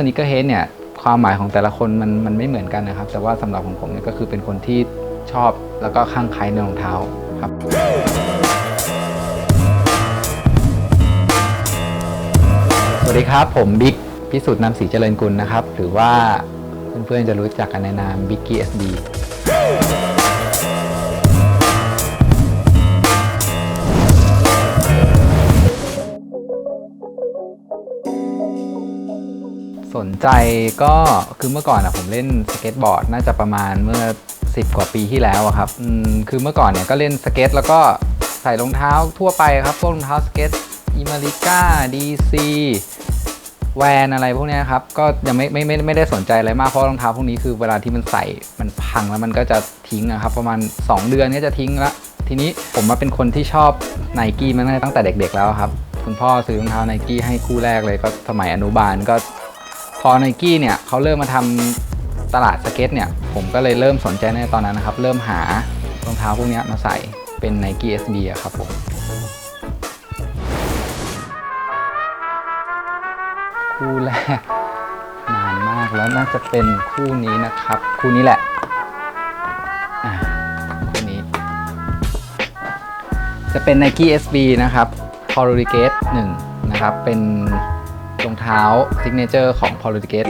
สนิเกอร์เฮดเนี่ยความหมายของแต่ละคนมันมันไม่เหมือนกันนะครับ แต่ว่าสำหรับของผมเนี่ยก็คือเป็นคนที่ชอบแล้วก็ข้างใครในรองเท้าครับสวัสดีครับ ผมบิ๊กพิสุทธิ์นำศรีเจริญกุลนะครับ หรือว่าเพื่อนๆจะรู้จักกันในนามบิ๊กกี้เอสดี สนใจก็คือเมื่อก่อนอะผมเล่นสเก็ตบอร์ดน่าจะประมาณเมื่อ 10 กว่าปีที่แล้วอะครับอืมคือเมื่อก่อนเนี่ยก็เล่นสเก็ตแล้วก็ใส่รองเท้าทั่วไปครับพวกรองเท้าสเก็ตอิมาริก้าดีซีแวนอะไรพวกเนี้ยครับ ก็ยังไม่ไม่ไม่ไม่ได้สนใจอะไรมากเพราะรองเท้าพวกนี้คือเวลาที่มันใส่มันพังแล้วมันก็จะทิ้งอะครับ ประมาณ 2 เดือนก็จะทิ้งละทีนี้ผมมาเป็นคนที่ชอบไนกี้มาตั้งแต่เด็กๆแล้วครับ คุณพ่อซื้อรองเท้าไนกี้ให้คู่แรกเลยก็สมัยอนุบาลก็ พอไนกี้เนี่ยเขาเริ่มมาทำตลาดสเก็ตเนี่ย ผมก็เลยเริ่มสนใจในตอนนั้นนะครับ เริ่มหารองเท้าพวกนี้มาใส่เป็น Nike SB อะครับผมคู่แรกนานมากแล้วน่าจะเป็นคู่นี้นะครับ คู่นี้แหละคู่นี้ จะเป็น Nike SB นะครับ p o l y g a t e 1นะครับ เป็น ท้าซิกเนเจอร์ของ p o l y g a t e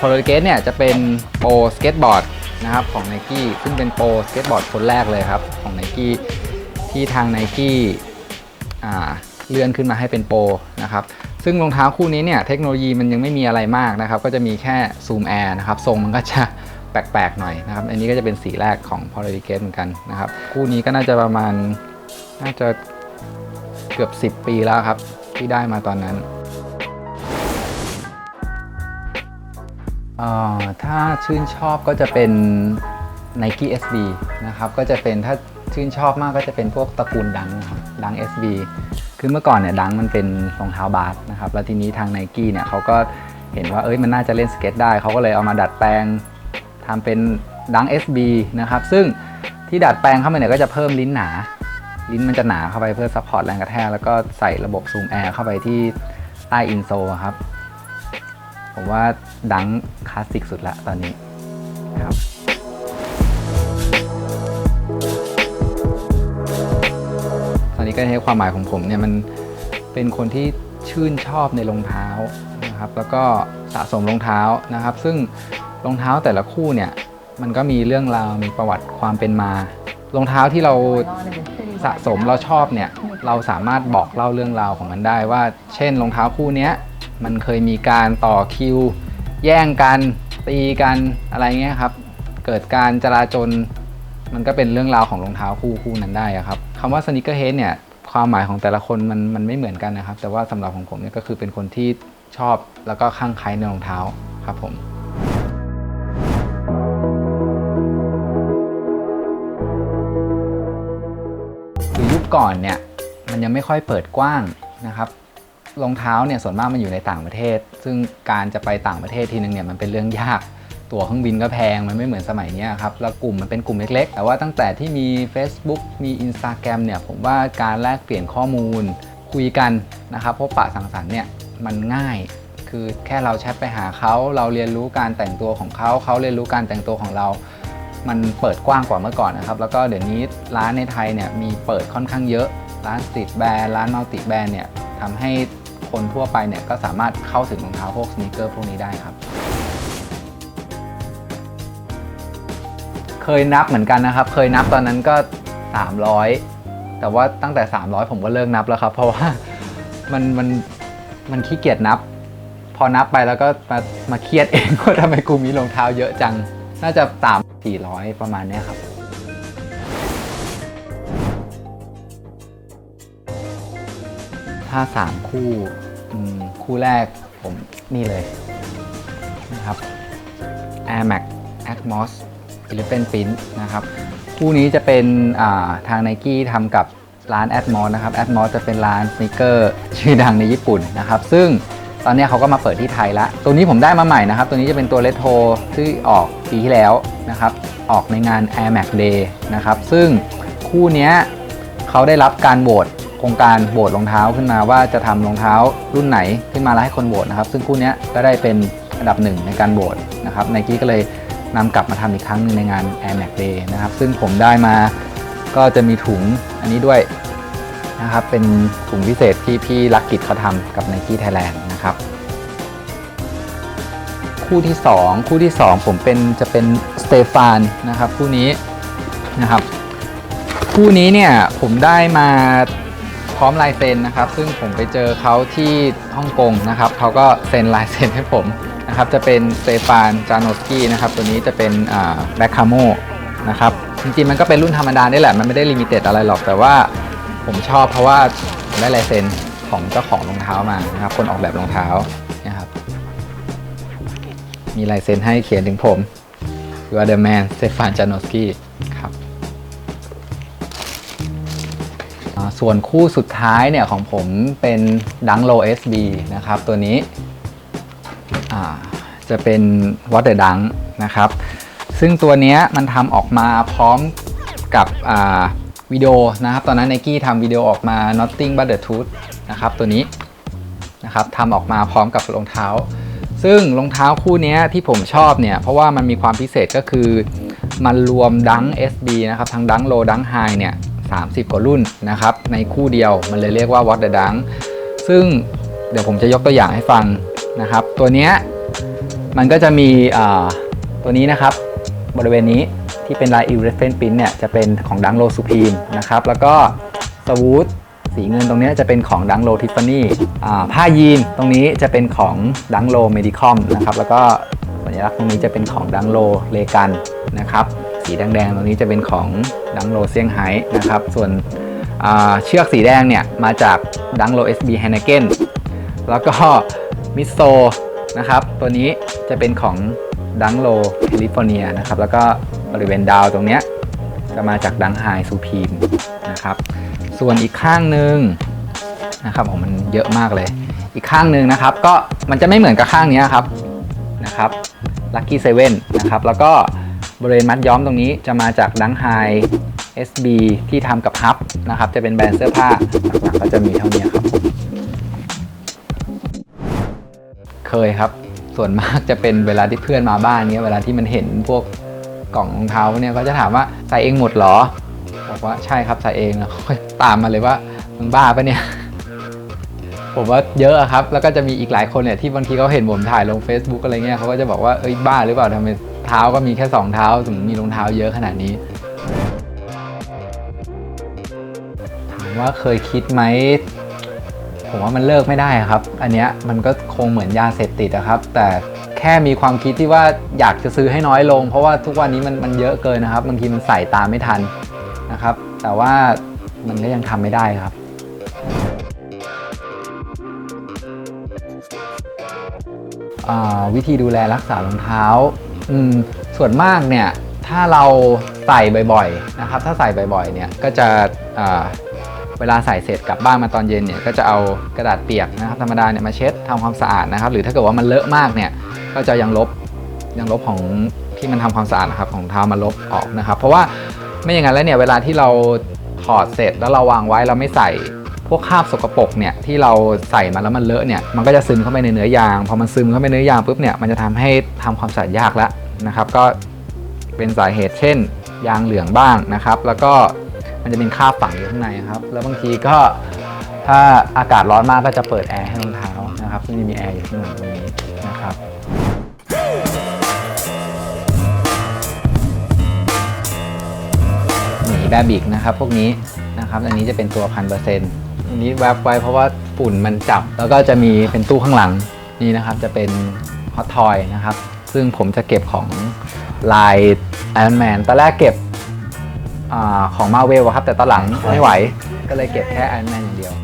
p o l y g a t e เนี่ยจะเป็นโปรสเก็ตบอร์ดนะครับของ Nike ซึ่งเป็นโปรสเก็ตบอร์ดคนแรกเลยครับ ของ Nike ที่ทาง Nike อ่าเลื่อนขึ้นมาให้เป็นโปรนะครับซึ่งรองเท้าคู่นี้เนี่ยเทคโนโลยีมันยังไม่มีอะไรมากนะครับก็จะมีแค่ Zoom Air นะครับทรงมันก็จะแปลกๆหน่อยนะครับ อันนี้ก็จะเป็นสีแรกของ p o l y g a t e เหมือนกันนะครับ คู่นี้ก็น่าจะประมาณน่าจะ กือบ 10 ปีแล้วครับ ที่ได้มาตอนนั้น ถ้าชื่นชอบก็จะเป็น Nike SB นะครับ ก็จะเป็นถ้าชื่นชอบมากก็จะเป็นพวกตระกูลดังครับดัง SB คือเมื่อก่อนเนี่ยดังมันเป็นรองเท้าบาสนะครับแล้วทีนี้ทาง Nike เนี่ยเขาก็เห็นว่าเอ้ยมันน่าจะเล่นสเก็ตได้ เขาก็เลยเอามาดัดแปลงทำเป็นดัง SB นะครับ ซึ่งที่ดัดแปลงเข้ามาเนี่ยก็จะเพิ่มลิ้นหนา ลิ้นมันจะหนาเข้าไปเพื่อซัพพอร์ตแรงกระแทกแล้วก็ใส่ระบบซูมแอร์เข้าไปที่ใต้อินโซครับ ผมว่าดังคลาสสิกสุดละตอนนี้ครับตอนนี้ก็ให้ความหมายของผมเนี่ยมันเป็นคนที่ชื่นชอบในรองเท้านะครับแล้วก็สะสมรองเท้านะครับ ซึ่งรองเท้าแต่ละคู่เนี่ยมันก็มีเรื่องราวมีประวัติความเป็นมารองเท้าที่เรา สะสมเราชอบเนี่ยเราสามารถบอกเล่าเรื่องราวของมันได้ว่า เช่นรองเท้าคู่นี้มันเคยมีการต่อคิว แย่งกันตีกันอะไรเงี้ยครับ เกิดการจราจนมันก็เป็นเรื่องราวของรองเท้าคู่คู่นั้นได้อะครับคำว่าสนิเกอร์เฮดเนี่ยความหมายของแต่ละคนมันมันไม่เหมือนกันนะครับ แต่ว่าสำหรับของผมเนี่ยก็คือเป็นคนที่ชอบแล้วก็ข้างใครในรองเท้าครับผม ก่อนเนี่ยมันยังไม่ค่อยเปิดกว้างนะครับรองเท้าเนี่ยส่วนมากมันอยู่ในต่างประเทศ ซึ่งการจะไปต่างประเทศทีนึงเนี่ยมันเป็นเรื่องยาก ตั๋วเครื่องบินก็แพง มันไม่เหมือนสมัยนี้ครับ แล้วกลุ่มมันเป็นกลุ่มเล็ก ๆ แต่ว่าตั้งแต่ที่มี Facebook มี Instagram เนี่ยผมว่าการแลกเปลี่ยนข้อมูล คุยกันนะครับพบปะสังสรรค์เนี่ยมันง่าย คือแค่เราแชทไปหาเขา เราเรียนรู้การแต่งตัวของเขา เขาเรียนรู้การแต่งตัวของเรา มันเปิดกว้างกว่าเมื่อก่อนนะครับ แล้วก็เดี๋ยวนี้ร้านในไทยเนี่ยมีเปิดค่อนข้างเยอะ ร้านสตรีทแบรนด์ร้านมัลติแบรนด์เนี่ยทำให้คนทั่วไปเนี่ยก็สามารถเข้าถึงรองเท้าพวกสนีเกอร์พวกนี้ได้ครับ เคยนับเหมือนกันนะครับ เคยนับตอนนั้นก็ 300 แต่ว่าตั้งแต่ 300 ผมก็เลิกนับแล้วครับ เพราะว่ามันมันมันขี้เกียจนับ พอนับไปแล้วก็มามาเครียดเองว่าทำไมกูมีรองเท้าเยอะจัง น่าจะตาม 400 ประมาณนี้ครับ ถ้า 3 คู่คู่แรกผมนี่เลยนะครับ Air Max Atmos 11 Print นะครับ คู่นี้จะเป็นาทาง Nike ทำกับร้าน Atmos นะครับ Atmos จะเป็นร้านสน e เกอร์ชื่อดังในญี่ปุ่นนะครับ ซึ่งตอนนี้เขาก็มาเปิดที่ไทยละ ตัวนี้ผมได้มาใหม่นะครับ ตัวนี้จะเป็นตัวเลโทที่ออก ปีที่แล้วนะครับออกในงาน Air Max Day นะครับซึ่งคู่นี้เขาได้รับการโหวตโครงการโหวตรองเท้าขึ้นมาว่าจะทำรองเท้ารุ่นไหนขึ้นมาแล้วให้คนโหวตนะครับซึ่งคู่นี้ก็ได้เป็นอันดับหนึ่งในการโหวตนะครับไนกี้ก็เลยนำกลับมาทำอีกครั้งนึงในงาน Air Max Day นะครับซึ่งผมได้มาก็จะมีถุงอันนี้ด้วยนะครับเป็นถุงพิเศษที่พี่ลักกิจเขาทำกับ Nike Thailand นะครับ คู่ที่ 2 คู่ที่ 2 ผมเป็นจะเป็นสเตฟานนะครับคู่นี้นะครับคู่นี้เนี่ยผมได้มาพร้อมลายเซ็นนะครับ ซึ่งผมไปเจอเขาที่ฮ่องกงนะครับเขาก็เซ็นลายเซ็นให้ผมนะครับจะเป็นสเตฟานจานอสกี้นะครับตัวนี้จะเป็นแบ็คคาโมนะครับจริงๆมันก็เป็นรุ่นธรรมดานี่แหละ มันไม่ได้ลิมิเต็ดอะไรหรอก แต่ว่าผมชอบเพราะว่าได้ลายเซ็นของเจ้าของรองเท้ามานะครับคนออกแบบรองเท้านะครับ มีลายเซ็นให้เขียนถึงผม You are the man เซฟานจานอสกี้ครับส่วนคู่สุดท้ายเนี่ยของผมเป็นดังโล SB นะครับ ตัวนี้จะเป็น Water Dunk นะครับ ซึ่งตัวนี้มันทำออกมาพร้อมกับวิดีโอนะครับ ตอนนั้น Nike ทำวิดีโอออกมา Nothing but the truth นะครับ ตัวนี้นะครับทำออกมาพร้อมกับรองเท้า ซึ่งรองเท้าคู่นี้ที่ผมชอบเนี่ย เพราะว่ามันมีความพิเศษก็คือมันรวมดัง SB นะครับทั้งดังโลดังไฮเนี่ย30 กว่ารุ่นนะครับ ในคู่เดียวมันเลยเรียกว่า What the Dunk ซึ่งเดี๋ยวผมจะยกตัวอย่างให้ฟังนะครับ ตัวนี้มันก็จะมีตัวนี้นะครับ บริเวณนี้ที่เป็นลาย Irreference Print เนี่ยจะเป็นของดังโลสุพีมนะครับ แล้วก็สวูด สีเงินตรงนี้จะเป็นของดังโลทิฟฟานี่ผ้ายีนตรงนี้จะเป็นของดังโลเมดิคอมนะครับแล้วก็สัญลักษณ์ตรงนี้จะเป็นของดังโลเลกันนะครับสีแดงๆตรงนี้จะเป็นของดังโลเซี่ยงไฮ้นะครับส่วนเชือกสีแดงเนี่ยมาจากดังโล SB h e n n e k e n แล้วก็มิโซนะครับตัวนี้จะเป็นของดังโลแคลิฟอร์เนียนะครับแล้วก็บริเวณดาวตรงเนี้ยจะมาจากดังไฮซูพีมนะครับ ส่วนอีกข้างหนึ่งนะครับผมมันเยอะมากเลย อีกข้างหนึ่งนะครับ ก็มันจะไม่เหมือนกับข้างนี้ครับนะครับ Lucky Seven นะครับ แล้วก็บริเวณมัดย้อมตรงนี้จะมาจากดังไฮ SB ที่ทำกับฮับนะครับ จะเป็นแบรนด์เสื้อผ้าหลักๆก็จะมีเท่านี้ครับ เคยครับ ส่วนมากจะเป็นเวลาที่เพื่อนมาบ้านเนี้ยเวลาที่มันเห็นพวกกล่องรองเท้าเนี่ยเขาจะถามว่าใส่เองหมดหรอ บอกว่าใช่ครับใส่เองแล้วตามมาเลยว่ามึงบ้าปะเนี่ย ผมว่าเยอะครับ แล้วก็จะมีอีกหลายคนเนี่ยที่บางทีเขาเห็นผมถ่ายลง Facebook อะไรเงี้ยเขาก็จะบอกว่าเอ้ยบ้าหรือเปล่าทำไมเท้าก็มีแค่ 2 เท้าถึงมีรองเท้าเยอะขนาดนี้ถามว่าเคยคิดไหมผมว่ามันเลิกไม่ได้ครับ อันเนี้ยมันก็คงเหมือนยาเสพติดอะครับ แต่แค่มีความคิดที่ว่าอยากจะซื้อให้น้อยลง เพราะว่าทุกวันนี้มันมันเยอะเกินนะครับบางทีมันใส่ตามไม่ทัน นะครับ แต่ว่ามันก็ยังทำไม่ได้ครับ วิธีดูแลรักษารองเท้า ส่วนมากเนี่ย ถ้าเราใส่บ่อยๆนะครับ ถ้าใส่บ่อยๆเนี่ยก็จะเวลาใส่เสร็จกลับบ้านมาตอนเย็นเนี่ยก็จะเอากระดาษเปียกนะครับธรรมดาเนี่ยมาเช็ดทำความสะอาดนะครับ หรือถ้าเกิดว่ามันเลอะมากเนี่ยก็จะยังลบยังลบของที่มันทำความสะอาดนะครับของเท้ามาลบออกนะครับ เพราะว่า ไม่อย่างนั้นแล้วเนี่ยเวลาที่เราถอดเสร็จแล้วเราวางไว้เราไม่ใส่พวกคราบสกปรกเนี่ยที่เราใส่มาแล้วมันเลอะเนี่ยมันก็จะซึมเข้าไปในเนื้อยาง พอมันซึมเข้าไปในเนื้อยางปุ๊บเนี่ยมันจะทำให้ทำความสะอาดยากแล้วนะครับ ก็เป็นสาเหตุเช่น ยางเหลืองบ้างนะครับ แล้วก็มันจะเป็นคราบฝังอยู่ข้างในครับ แล้วบางทีก็ถ้าอากาศร้อนมากก็จะเปิดแอร์ให้รองเท้านะครับซึ่งจะมีแอร์อยู่ข้างหลังตรงนี้ แบบิกนะครับพวกนี้นะครับอันนี้จะเป็นตัวพันเปอร์เซ็นต์อันนี้แวบไว้เพราะว่าฝุ่นมันจับ แล้วก็จะมีเป็นตู้ข้างหลังนี่นะครับจะเป็นฮอตทอยนะครับซึ่งผมจะเก็บของลาย Iron Man ตอนแรกเก็บอของมาเวลครับแต่ตอนหลังไม่ไหว ก็เลยเก็บแค่ Iron Man อย่างเดียว